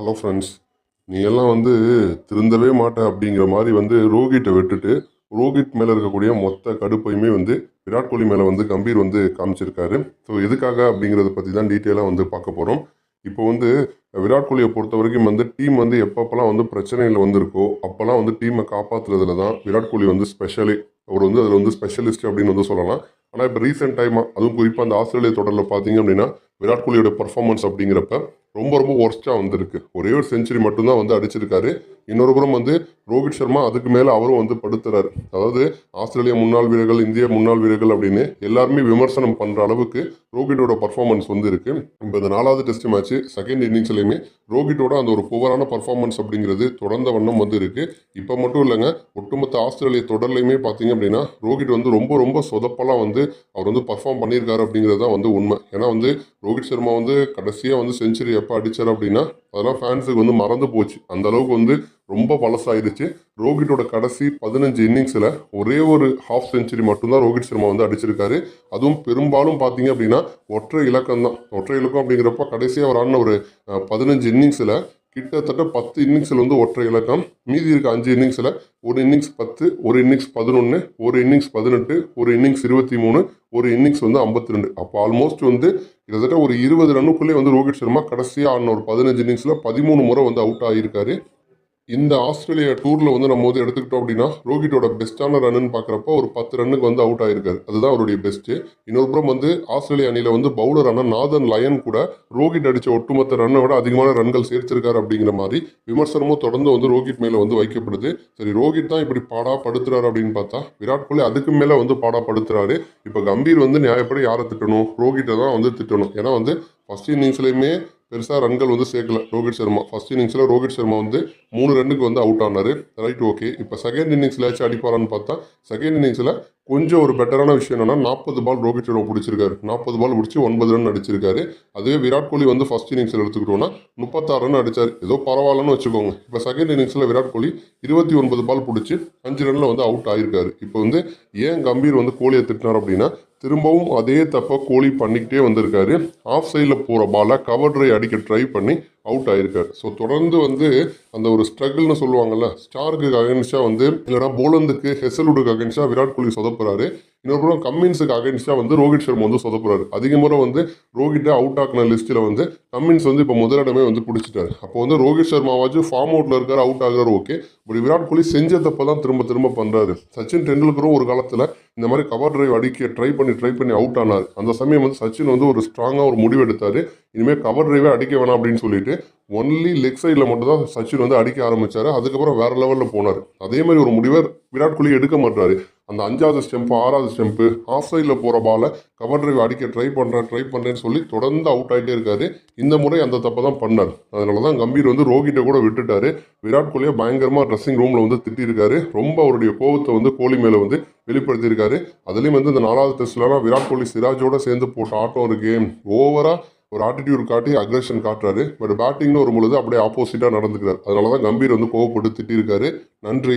Hello friends நீ எல்லாம் வந்து திருந்தவே மாட்ட அப்படிங்கிற மாதிரி வந்து ரோஹிட்டை விட்டுட்டு ரோஹித் மேலே இருக்கக்கூடிய மொத்த கடுப்பையுமே வந்து விராட் கோலி மேலே வந்து கம்பீர் வந்து காமிச்சிருக்காரு. ஸோ எதுக்காக அப்படிங்கிறத பற்றி தான் டீட்டெயிலாக வந்து பார்க்க போகிறோம் இப்போ வந்து விராட் கோலியை பொறுத்த வரைக்கும் வந்து டீம் வந்து எப்பப்பெல்லாம் வந்து பிரச்சனையில் வந்திருக்கோ அப்போல்லாம் வந்து டீமை காப்பாற்றுறதுல தான் விராட் கோலி வந்து ஸ்பெஷலி அவர் வந்து அதில் வந்து ஸ்பெஷலிஸ்ட் அப்படின்னு வந்து சொல்லலாம். ஆனால் இப்போ ரீசெண்ட் டைமாக அதுவும் குறிப்பாக அந்த ஆஸ்திரேலியா தொடரில் பார்த்தீங்க அப்படின்னா விராட் கோலியோட பர்ஃபார்மன்ஸ் அப்படிங்கிறப்ப ரொம்ப ரொம்ப ஒர்ஸ்ட்டாக வந்திருக்கு. ஒரே ஒரு செஞ்சுரி மட்டும்தான் வந்து அடிச்சிருக்காரு. இன்னொரு புறம் வந்து ரோஹித் சர்மா அதுக்கு மேலே அவரும் வந்து படுத்துறாரு. அதாவது ஆஸ்திரேலிய முன்னாள் வீரர்கள் இந்திய முன்னாள் வீரர்கள் அப்படின்னு எல்லாருமே விமர்சனம் பண்ணுற அளவுக்கு ரோஹிட்டோட பர்ஃபார்மன்ஸ் வந்து இருக்கு இப்போ இந்த நாலாவது டெஸ்ட் மேட்ச் செகண்ட் இன்னிங்ஸ்லையுமே ரோஹிட்டோட அந்த ஒரு புவரான பர்ஃபார்மன்ஸ் அப்படிங்கிறது தொடர்ந்த வண்ணம் வந்து இருக்கு இப்போ மட்டும் இல்லைங்க ஒட்டுமொத்த ஆஸ்திரேலிய தொடர்லையுமே பார்த்தீங்க அப்படின்னா ரோஹிட் வந்து ரொம்ப ரொம்ப சொதப்பெல்லாம் வந்து அவர் வந்து பர்ஃபார்ம் பண்ணியிருக்காரு அப்படிங்கிறது தான் வந்து உண்மை. ஏன்னா வந்து ரோஹித் சர்மா வந்து கடைசியாக வந்து செஞ்சுரி எப்போ அடித்தார் அப்படின்னா அதெல்லாம் ஃபேன்ஸுக்கு வந்து மறந்து போச்சு. அந்த அளவுக்கு வந்து ரொம்ப பழசாயிருச்சு. ரோஹிட்டோட கடைசி பதினஞ்சு இன்னிங்ஸில் ஒரே ஒரு ஹாஃப் செஞ்சுரி மட்டும்தான் ரோஹித் சர்மா வந்து அடிச்சிருக்காரு. அதுவும் பெரும்பாலும் பார்த்தீங்க அப்படின்னா ஒற்றை இலக்கம் தான் ஒற்றை இலக்கம் அப்படிங்கிறப்ப கடைசியாக அவர் ஆடின ஒரு பதினஞ்சு இன்னிங்ஸில் கிட்டத்தட்ட பத்து இன்னிங்ஸில் வந்து ஒற்றை இலக்கம். மீதி இருக்க அஞ்சு இன்னிங்ஸில் ஒரு இன்னிங்ஸ் பத்து ஒரு இன்னிங்ஸ் பதினொன்று ஒரு இன்னிங்ஸ் பதினெட்டு ஒரு இன்னிங்ஸ் இருபத்தி மூணு ஒரு இன்னிங்ஸ் வந்து ஐம்பத்தி ரெண்டு அப்போ ஆல்மோஸ்ட் வந்து கிட்டத்தட்ட ஒரு இருபது ரன்னுக்குள்ளே வந்து ரோஹித் சர்மா கடைசியாக ஆடின ஒரு பதினஞ்சு இன்னிங்ஸில் பதிமூணு முறை வந்து அவுட் ஆகியிருக்காரு இந்த ஆஸ்திரேலியா டூரில் வந்து நம்ம வந்து எடுத்துக்கிட்டோம் அப்படின்னா ரோஹிட்டோட பெஸ்ட்டான ரன்னு பார்க்குறப்ப ஒரு பத்து ரன்னுக்கு வந்து அவுட் ஆயிருக்காரு. அதுதான் அவருடைய பெஸ்ட்டு இன்னொரு புறம் வந்து ஆஸ்திரேலியா அணியில் வந்து பவுலரான நாதன் லயன் கூட ரோஹிட் அடித்த ஒட்டுமொத்த ரன்னை விட அதிகமான ரன்கள் சேர்த்திருக்காரு அப்படிங்கிற மாதிரி விமர்சனமும் தொடர்ந்து வந்து ரோஹித் மேலே வந்து வைக்கப்படுது. சரி ரோஹித் தான் இப்படி பாடா படுத்துறாரு அப்படின்னு பார்த்தா விராட் கோலி அதுக்கு மேலே வந்து பாடா படுத்துறாரு. இப்போ கம்பீர் வந்து நியாயப்படி யாரை திட்டணும்? ரோஹிட்டை தான் வந்து திட்டணும். ஏன்னா வந்து ஃபர்ஸ்ட் இன்னிங்ஸ்லேயுமே பெருசாக ரன்கள் வந்து சேர்க்கல. ரோஹித் சர்மா. ஃபர்ஸ்ட் இன்னிங்ஸில் ரோஹித் சர்மா வந்து மூணு ரன்னுக்கு வந்து அவுட் ஆனார். ரைட் ஓகே இப்போ செகண்ட் இன்னிங்ஸில் இன்னிங்ஸ்லாச்சும் அடிப்பாரான்னு பார்த்தா செகண்ட் இன்னிங்ஸில் கொஞ்சம் ஒரு பெட்டரான விஷயம் என்னென்னா நாற்பது பால் ரோஹித் சர்மா பிடிச்சிருக்காரு. நாற்பது பால் பிடிச்சி ஒன்பது ரன் அடிச்சிருக்காரு. அதுவே விராட் கோலி வந்து ஃபர்ஸ்ட் இன்னிங்ஸில் எடுத்துக்கிட்டோன்னா முப்பத்தாறு ரன் அடிச்சார். ஏதோ பரவாயில்லன்னு வச்சுக்கோங்க. இப்போ செகண்ட் இன்னிங்ஸில் விராட் கோலி இருபத்தி ஒன்பது பால் பிடிச்சி அஞ்சு ரனில் வந்து அவுட் ஆயிருக்காரு. இப்போ வந்து ஏன் கம்பீர் வந்து கோலியை திட்டினார் அப்படின்னா திரும்பவும் அதே தப்பை கோலி பண்ணிக்கிட்டே வந்திருக்காரு. ஆஃப் சைடில் போகிற பாலை கவர் ட்ரை அடிக்க ட்ரை பண்ணி அவுட் ஆயிருக்காரு. ஸோ தொடர்ந்து வந்து அந்த ஒரு ஸ்ட்ரகிள்னு சொல்லுவாங்கல்ல ஸ்டாருக்கு அகென்ஸ்டாக வந்து இல்லைனா போலந்துக்கு ஹெசலுடுக்கு அகென்ஸ்டாக விராட் கோலி சொதப்புறாரு. இன்னொரு புறம் கம்மின்ஸுக்கு அகென்ஸ்டாக வந்து ரோஹித் சர்மா வந்து சொதப்புறாரு. அதிக முறை வந்து ரோஹிட்டை அவுட் ஆக்கின லிஸ்ட்டில் வந்து கம்மின்ஸ் வந்து இப்போ முதலிடமே வந்து பிடிச்சிட்டாரு. அப்போ வந்து ரோஹித் சர்மாவாச்சும் ஃபார்ம் அவுட்டில் இருக்கார் அவுட் ஆகிறார் ஓகே பட் விராட் கோலி செஞ்ச தப்பை தான் திரும்ப திரும்ப பண்ணுறாரு சச்சின் டெண்டுல்கரும் ஒரு காலத்தில் இந்த மாதிரி கவர் டிரைவ் அடிக்க ட்ரை பண்ணி ட்ரை பண்ணி அவுட் ஆனார். அந்த சமயம் வந்து சச்சின் வந்து ஒரு ஸ்ட்ராங்காக ஒரு முடிவு எடுத்தார். இனிமேல் கவர் டிரைவே அடிக்க வேணாம் அப்படின்னு சொல்லிட்டு ஒன்லி லெக் சைடில் மட்டும் தான் சச்சின் வந்து அடிக்க ஆரம்பிச்சார். அதுக்கப்புறம் வேறு லெவலில் போனார். அதே மாதிரி ஒரு முடிவை விராட் கோலி எடுக்க மாட்டார். அந்த அஞ்சாவது ஸ்டெம்பு ஆறாவது ஸ்டெம்பு ஆஃப் சைடில் போகிற பாலை கவர் டிரைவ் அடிக்க ட்ரை பண்ணுறேன் ட்ரை பண்ணுறேன்னு சொல்லி தொடர்ந்து அவுட் ஆகிட்டே இருக்காரு. இந்த முறை அந்த தப்பை தான் பண்ணார். அதனால தான் கம்பீர் வந்து ரோஹிட்டை கூட விட்டுட்டாரு. விராட் கோலியை பயங்கரமாக ட்ரெஸ்ஸிங் ரூமில் வந்து திட்டிருக்காரு. ரொம்ப அவருடைய கோவத்தை வந்து கோலி மேலே வந்து வெளிப்படுத்தியிருக்காரு. அதுலேயும் வந்து இந்த நாலாவது டெஸ்ட்லலாம் விராட் கோலி சிராஜோட சேர்ந்து போட்ட ஆட்டம் இருக்குது ஓவராக ஒரு ஆட்டிடியூட் காட்டி அக்ரஷன் காட்டுறாரு. பட் பேட்டிங்னு வரும்பொழுது அப்படியே ஆப்போசிட்டாக நடந்துக்கிறார். அதனால தான் கம்பீர் வந்து கோவப்பட்டு திட்டிருக்காரு நன்றி.